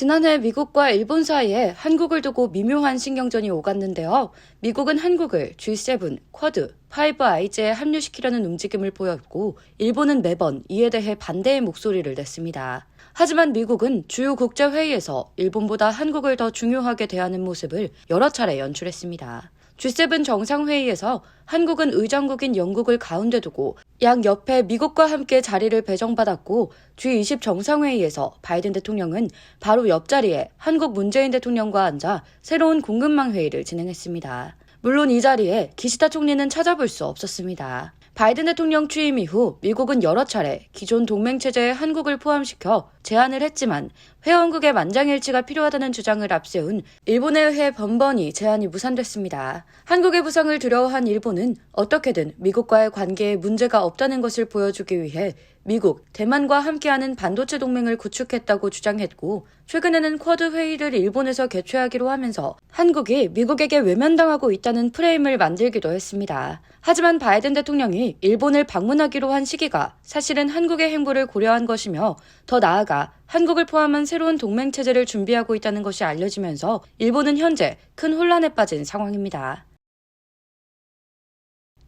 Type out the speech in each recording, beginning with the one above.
지난해 미국과 일본 사이에 한국을 두고 미묘한 신경전이 오갔는데요. 미국은 한국을 G7, 쿼드, 파이브 아이즈에 합류시키려는 움직임을 보였고, 일본은 매번 이에 대해 반대의 목소리를 냈습니다. 하지만 미국은 주요 국제회의에서 일본보다 한국을 더 중요하게 대하는 모습을 여러 차례 연출했습니다. G7 정상회의에서 한국은 의장국인 영국을 가운데 두고 양 옆에 미국과 함께 자리를 배정받았고 G20 정상회의에서 바이든 대통령은 바로 옆자리에 한국 문재인 대통령과 앉아 새로운 공급망 회의를 진행했습니다. 물론 이 자리에 기시다 총리는 찾아볼 수 없었습니다. 바이든 대통령 취임 이후 미국은 여러 차례 기존 동맹 체제에 한국을 포함시켜 제안을 했지만 회원국의 만장일치가 필요하다는 주장을 앞세운 일본에 의해 번번이 제안이 무산됐습니다. 한국의 부상을 두려워한 일본은 어떻게든 미국과의 관계에 문제가 없다는 것을 보여주기 위해 미국, 대만과 함께하는 반도체 동맹을 구축했다고 주장했고, 최근에는 쿼드 회의를 일본에서 개최하기로 하면서 한국이 미국에게 외면당하고 있다는 프레임을 만들기도 했습니다. 하지만 바이든 대통령이 일본을 방문하기로 한 시기가 사실은 한국의 행보를 고려한 것이며 더 나아가 한국을 포함한 새로운 동맹 체제를 준비하고 있다는 것이 알려지면서 일본은 현재 큰 혼란에 빠진 상황입니다.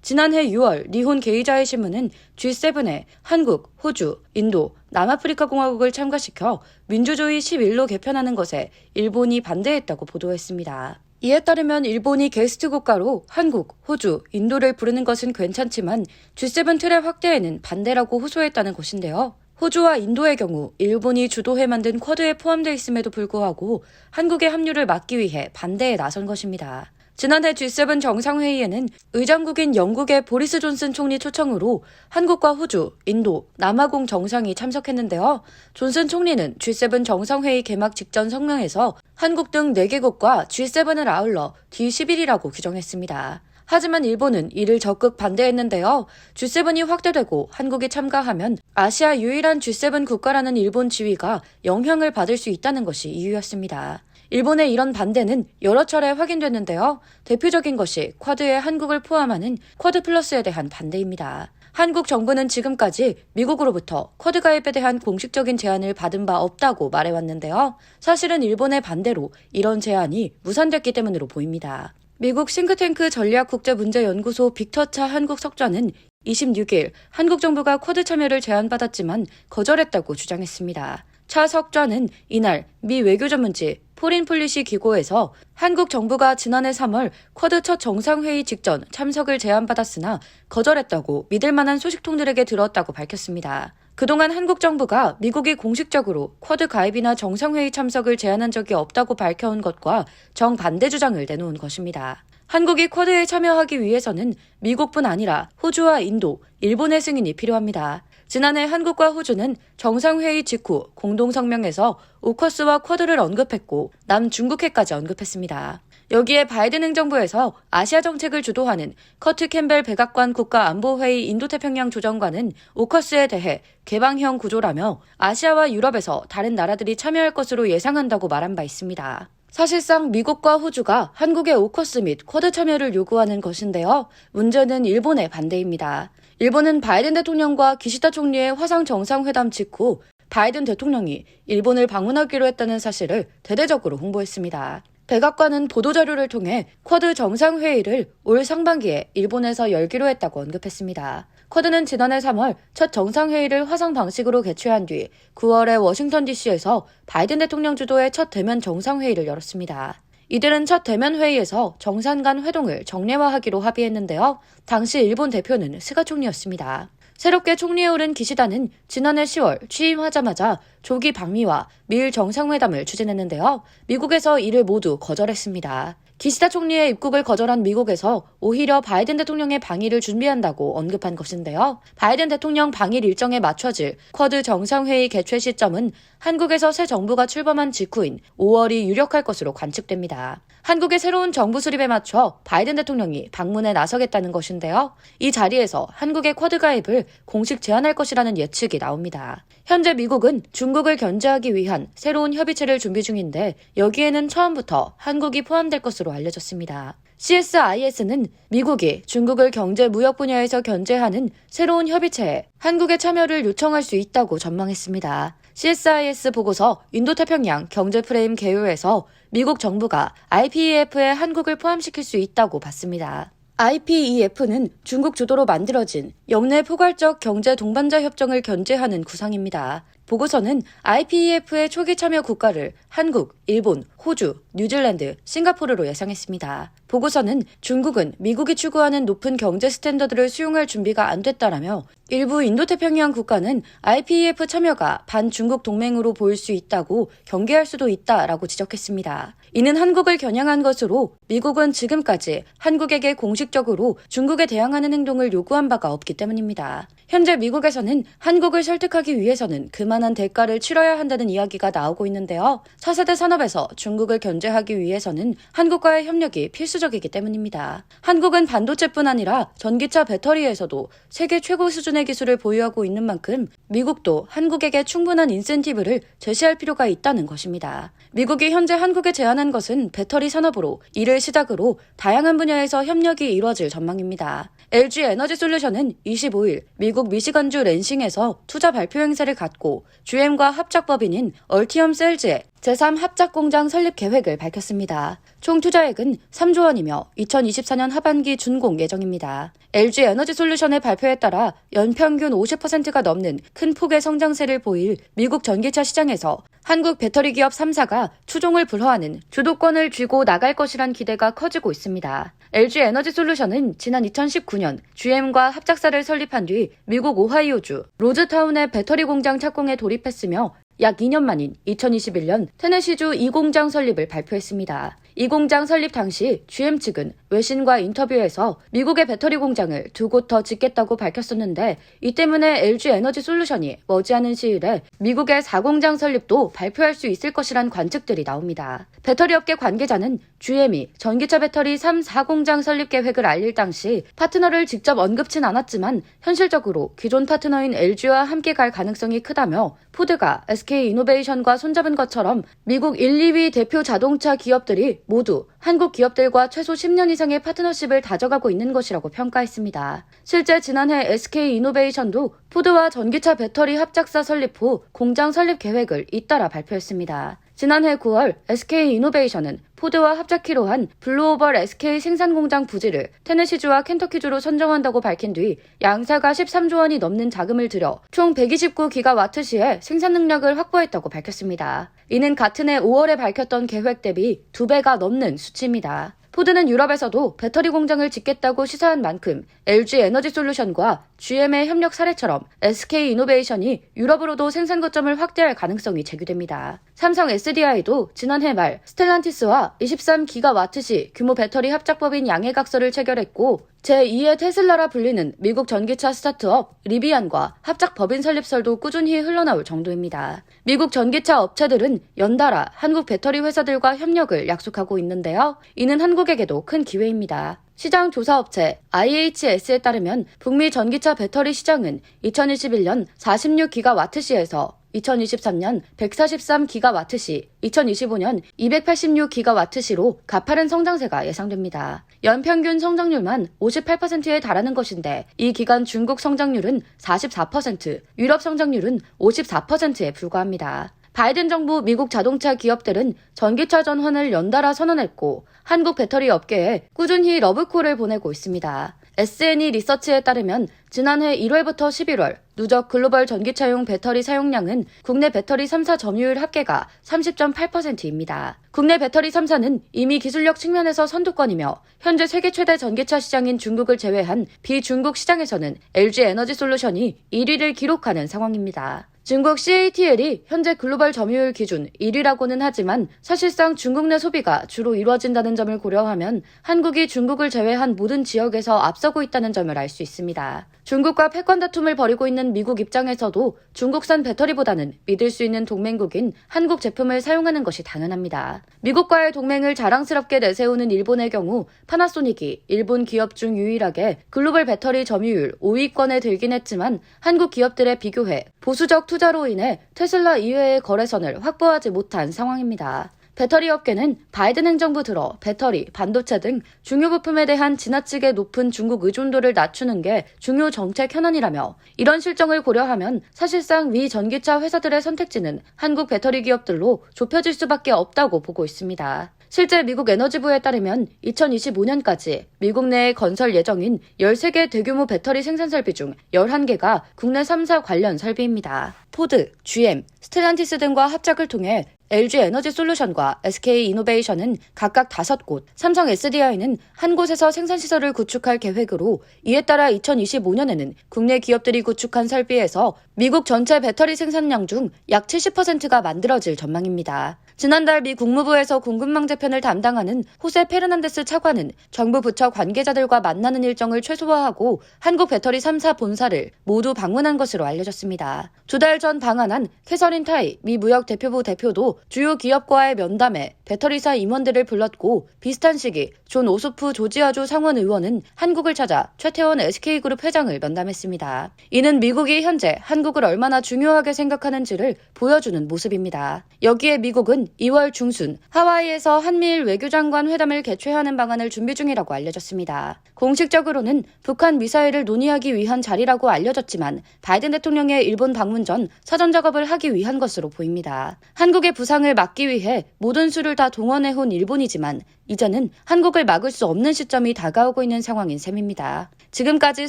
지난해 6월 니혼 게이자의 신문은 G7에 한국, 호주, 인도, 남아프리카 공화국을 참가시켜 민주주의 11로 개편하는 것에 일본이 반대했다고 보도했습니다. 이에 따르면 일본이 게스트 국가로 한국, 호주, 인도를 부르는 것은 괜찮지만 G7 틀의 확대에는 반대라고 호소했다는 것인데요. 호주와 인도의 경우 일본이 주도해 만든 쿼드에 포함되어 있음에도 불구하고 한국의 합류를 막기 위해 반대에 나선 것입니다. 지난해 G7 정상회의에는 의장국인 영국의 보리스 존슨 총리 초청으로 한국과 호주, 인도, 남아공 정상이 참석했는데요. 존슨 총리는 G7 정상회의 개막 직전 성명에서 한국 등 4개국과 G7을 아울러 D11이라고 규정했습니다. 하지만 일본은 이를 적극 반대했는데요. G7이 확대되고 한국이 참가하면 아시아 유일한 G7 국가라는 일본 지위가 영향을 받을 수 있다는 것이 이유였습니다. 일본의 이런 반대는 여러 차례 확인됐는데요. 대표적인 것이 쿼드에 한국을 포함하는 쿼드 플러스에 대한 반대입니다. 한국 정부는 지금까지 미국으로부터 쿼드 가입에 대한 공식적인 제안을 받은 바 없다고 말해왔는데요. 사실은 일본의 반대로 이런 제안이 무산됐기 때문으로 보입니다. 미국 싱크탱크 전략국제문제연구소 빅터차 한국 석좌는 26일 한국 정부가 쿼드 참여를 제안받았지만 거절했다고 주장했습니다. 차 석좌는 이날 미 외교전문지 포린 폴리시 기고에서 한국 정부가 지난해 3월 쿼드 첫 정상회의 직전 참석을 제안받았으나 거절했다고 믿을 만한 소식통들에게 들었다고 밝혔습니다. 그동안 한국 정부가 미국이 공식적으로 쿼드 가입이나 정상회의 참석을 제안한 적이 없다고 밝혀온 것과 정반대 주장을 내놓은 것입니다. 한국이 쿼드에 참여하기 위해서는 미국뿐 아니라 호주와 인도, 일본의 승인이 필요합니다. 지난해 한국과 호주는 정상회의 직후 공동성명에서 오커스와 쿼드를 언급했고 남중국해까지 언급했습니다. 여기에 바이든 행정부에서 아시아 정책을 주도하는 커트 캠벨 백악관 국가안보회의 인도태평양 조정관은 오커스에 대해 개방형 구조라며 아시아와 유럽에서 다른 나라들이 참여할 것으로 예상한다고 말한 바 있습니다. 사실상 미국과 호주가 한국의 오커스 및 쿼드 참여를 요구하는 것인데요. 문제는 일본의 반대입니다. 일본은 바이든 대통령과 기시다 총리의 화상 정상회담 직후 바이든 대통령이 일본을 방문하기로 했다는 사실을 대대적으로 홍보했습니다. 백악관은 보도자료를 통해 쿼드 정상회의를 올 상반기에 일본에서 열기로 했다고 언급했습니다. 쿼드는 지난해 3월 첫 정상회의를 화상 방식으로 개최한 뒤 9월에 워싱턴 DC에서 바이든 대통령 주도의 첫 대면 정상회의를 열었습니다. 이들은 첫 대면 회의에서 정상 간 회동을 정례화하기로 합의했는데요. 당시 일본 대표는 스가 총리였습니다. 새롭게 총리에 오른 기시다는 지난해 10월 취임하자마자 조기 방미와 미일 정상회담을 추진했는데요. 미국에서 이를 모두 거절했습니다. 기시다 총리의 입국을 거절한 미국에서 오히려 바이든 대통령의 방위를 준비한다고 언급한 것인데요. 바이든 대통령 방일 일정에 맞춰질 쿼드 정상회의 개최 시점은 한국에서 새 정부가 출범한 직후인 5월이 유력할 것으로 관측됩니다. 한국의 새로운 정부 수립에 맞춰 바이든 대통령이 방문에 나서겠다는 것인데요. 이 자리에서 한국의 쿼드 가입을 공식 제안할 것이라는 예측이 나옵니다. 현재 미국은 중국을 견제하기 위한 새로운 협의체를 준비 중인데 여기에는 처음부터 한국이 포함될 것으로 알려졌습니다. CSIS는 미국이 중국을 경제 무역 분야에서 견제하는 새로운 협의체에 한국의 참여를 요청할 수 있다고 전망했습니다. CSIS 보고서 인도태평양 경제 프레임 개요에서 미국 정부가 IPEF에 한국을 포함시킬 수 있다고 봤습니다. IPEF는 중국 주도로 만들어진 영내 포괄적 경제 동반자 협정을 견제하는 구상입니다. 보고서는 IPEF의 초기 참여 국가를 한국, 일본, 호주, 뉴질랜드, 싱가포르로 예상했습니다. 보고서는 중국은 미국이 추구하는 높은 경제 스탠더드를 수용할 준비가 안 됐다라며 일부 인도태평양 국가는 IPEF 참여가 반중국 동맹으로 보일 수 있다고 경계할 수도 있다라고 지적했습니다. 이는 한국을 겨냥한 것으로 미국은 지금까지 한국에게 공식적으로 중국에 대항하는 행동을 요구한 바가 없기 때문입니다. 현재 미국에서는 한국을 설득하기 위해서는 그만 한 대가를 치러야 한다는 이야기가 나오고 있는데요. 차세대 산업에서 중국을 견제하기 위해서는 한국과의 협력이 필수적이기 때문입니다. 한국은 반도체뿐 아니라 전기차 배터리에서도 세계 최고 수준의 기술을 보유하고 있는 만큼 미국도 한국에게 충분한 인센티브를 제시할 필요가 있다는 것입니다. 미국이 현재 한국에 제안한 것은 배터리 산업으로 이를 시작으로 다양한 분야에서 협력이 이루어질 전망입니다. LG 에너지 솔루션은 25일 미국 미시건주 랜싱에서 투자 발표 행사를 갖고 GM과 합작법인인 얼티엄 셀즈의 제3 합작 공장 설립 계획을 밝혔습니다. 총 투자액은 3조 원이며 2024년 하반기 준공 예정입니다. LG 에너지 솔루션의 발표에 따라 연평균 50%가 넘는 큰 폭의 성장세를 보일 미국 전기차 시장에서 한국 배터리 기업 3사가 추종을 불허하는 주도권을 쥐고 나갈 것이란 기대가 커지고 있습니다. LG 에너지 솔루션은 지난 2019년 GM과 합작사를 설립한 뒤 미국 오하이오주 로즈타운의 배터리 공장 착공에 돌입했으며 약 2년 만인 2021년 테네시주 이 공장 설립을 발표했습니다. 이 공장 설립 당시 GM 측은 외신과 인터뷰에서 미국의 배터리 공장을 두 곳 더 짓겠다고 밝혔었는데 이 때문에 LG 에너지 솔루션이 머지않은 시일에 미국의 4공장 설립도 발표할 수 있을 것이란 관측들이 나옵니다. 배터리 업계 관계자는 GM이 전기차 배터리 3, 4공장 설립 계획을 알릴 당시 파트너를 직접 언급진 않았지만 현실적으로 기존 파트너인 LG와 함께 갈 가능성이 크다며 포드가 SK 이노베이션과 손잡은 것처럼 미국 1, 2위 대표 자동차 기업들이 모두 한국 기업들과 최소 10년 이상의 파트너십을 다져가고 있는 것이라고 평가했습니다. 실제 지난해 SK 이노베이션도 포드와 전기차 배터리 합작사 설립 후 공장 설립 계획을 잇따라 발표했습니다. 지난해 9월 SK 이노베이션은 포드와 합작키로 한 블루오벌 SK 생산 공장 부지를 테네시주와 켄터키주로 선정한다고 밝힌 뒤 양사가 13조 원이 넘는 자금을 들여 총 129기가와트시의 생산 능력을 확보했다고 밝혔습니다. 이는 같은 해 5월에 밝혔던 계획 대비 2배가 넘는 수치입니다. 포드는 유럽에서도 배터리 공장을 짓겠다고 시사한 만큼 LG 에너지 솔루션과 GM의 협력 사례처럼 SK 이노베이션이 유럽으로도 생산 거점을 확대할 가능성이 제기됩니다. 삼성 SDI도 지난해 말 스텔란티스와 23기가와트시 규모 배터리 합작법인 양해각서를 체결했고 제2의 테슬라라 불리는 미국 전기차 스타트업 리비안과 합작 법인 설립설도 꾸준히 흘러나올 정도입니다. 미국 전기차 업체들은 연달아 한국 배터리 회사들과 협력을 약속하고 있는데요. 이는 한국 에게도 큰 기회입니다. 시장 조사 업체 IHS에 따르면 북미 전기차 배터리 시장은 2021년 46기가와트시에서 2023년 143기가와트시, 2025년 286기가와트시로 가파른 성장세가 예상됩니다. 연평균 성장률만 58%에 달하는 것인데 이 기간 중국 성장률은 44%, 유럽 성장률은 54%에 불과합니다. 바이든 정부 미국 자동차 기업들은 전기차 전환을 연달아 선언했고 한국 배터리 업계에 꾸준히 러브콜을 보내고 있습니다. SNE 리서치에 따르면 지난해 1월부터 11월 누적 글로벌 전기차용 배터리 사용량은 국내 배터리 3사 점유율 합계가 30.8%입니다. 국내 배터리 3사는 이미 기술력 측면에서 선두권이며 현재 세계 최대 전기차 시장인 중국을 제외한 비중국 시장에서는 LG 에너지 솔루션이 1위를 기록하는 상황입니다. 중국 CATL이 현재 글로벌 점유율 기준 1위라고는 하지만 사실상 중국 내 소비가 주로 이루어진다는 점을 고려하면 한국이 중국을 제외한 모든 지역에서 앞서고 있다는 점을 알 수 있습니다. 중국과 패권 다툼을 벌이고 있는 미국 입장에서도 중국산 배터리보다는 믿을 수 있는 동맹국인 한국 제품을 사용하는 것이 당연합니다. 미국과의 동맹을 자랑스럽게 내세우는 일본의 경우 파나소닉이 일본 기업 중 유일하게 글로벌 배터리 점유율 5위권에 들긴 했지만 한국 기업들에 비교해 보수적 투자로 인해 테슬라 이외의 거래선을 확보하지 못한 상황입니다. 배터리 업계는 바이든 행정부 들어 배터리, 반도체 등 중요 부품에 대한 지나치게 높은 중국 의존도를 낮추는 게 중요 정책 현안이라며 이런 실정을 고려하면 사실상 미 전기차 회사들의 선택지는 한국 배터리 기업들로 좁혀질 수밖에 없다고 보고 있습니다. 실제 미국 에너지부에 따르면 2025년까지 미국 내에 건설 예정인 13개 대규모 배터리 생산 설비 중 11개가 국내 3사 관련 설비입니다. 포드, GM, 스텔란티스 등과 합작을 통해 LG 에너지 솔루션과 SK 이노베이션은 각각 5곳, 삼성 SDI는 한 곳에서 생산시설을 구축할 계획으로 이에 따라 2025년에는 국내 기업들이 구축한 설비에서 미국 전체 배터리 생산량 중 약 70%가 만들어질 전망입니다. 지난달 미 국무부에서 공급망 재편을 담당하는 호세 페르난데스 차관은 정부 부처 관계자들과 만나는 일정을 최소화하고 한국 배터리 3사 본사를 모두 방문한 것으로 알려졌습니다. 두 달 전 방한한 캐서린 타이 미 무역 대표부 대표도 주요 기업과의 면담에 배터리사 임원들을 불렀고 비슷한 시기 존 오소프 조지아주 상원 의원은 한국을 찾아 최태원 SK그룹 회장을 면담했습니다. 이는 미국이 현재 한국을 얼마나 중요하게 생각하는지를 보여주는 모습입니다. 여기에 미국은 2월 중순 하와이에서 한미일 외교장관 회담을 개최하는 방안을 준비 중이라고 알려졌습니다. 공식적으로는 북한 미사일을 논의하기 위한 자리라고 알려졌지만 바이든 대통령의 일본 방문 전 사전 작업을 하기 위한 것으로 보입니다. 한국의 부상을 막기 위해 모든 수를 다 동원해온 일본이지만 이제는 한국을 막을 수 없는 시점이 다가오고 있는 상황인 셈입니다. 지금까지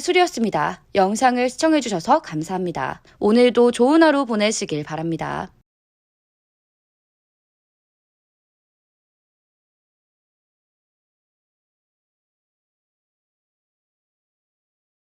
수리였습니다. 영상을 시청해주셔서 감사합니다. 오늘도 좋은 하루 보내시길 바랍니다.